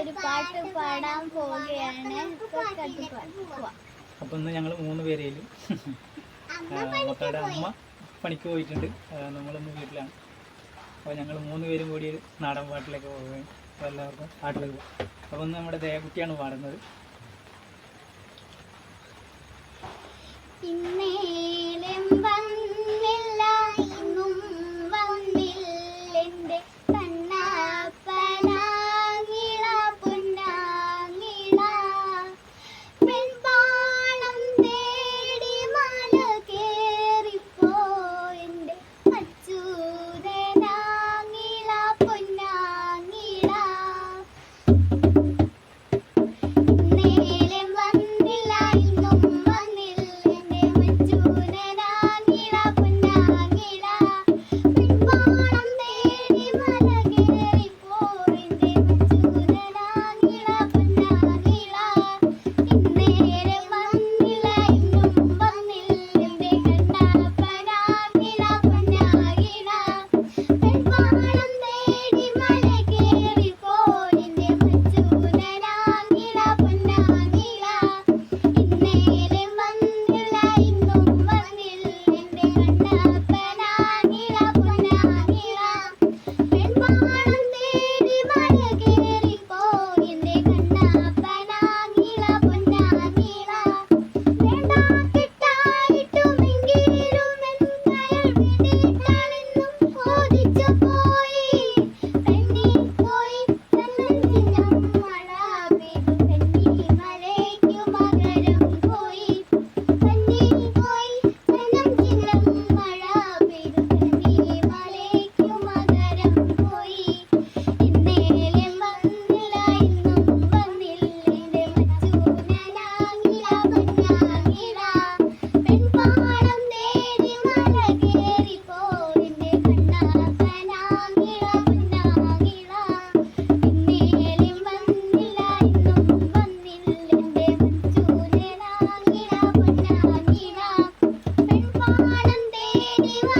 ഒരു പാട്ട് പാടാൻ പോവുകയാണ്. അപ്പൊ ഇന്ന് ഞങ്ങൾ മൂന്ന് പേരെയും അമ്മ പണിക്ക് പോയിട്ടുണ്ട്. നമ്മളിന്ന് വീട്ടിലാണ്. അപ്പോൾ ഞങ്ങൾ മൂന്ന് പേരും കൂടി നാടൻ പാട്ടിലേക്ക് പോവുകയാണ്. അപ്പൊ എല്ലാവർക്കും പാട്ടിലേക്ക് പോകും അപ്പോൾ ഇന്ന് നമ്മുടെ ദേവകുട്ടിയാണ് പാടുന്നത്. പിന്നെ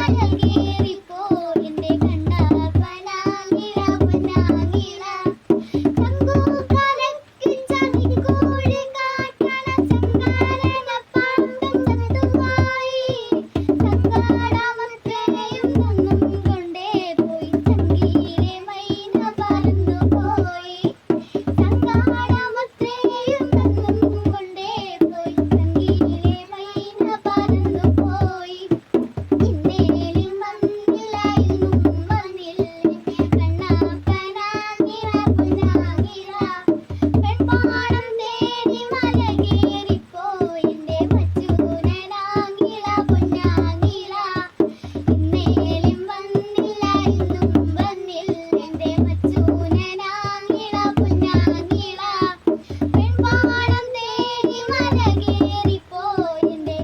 Ay, alguien.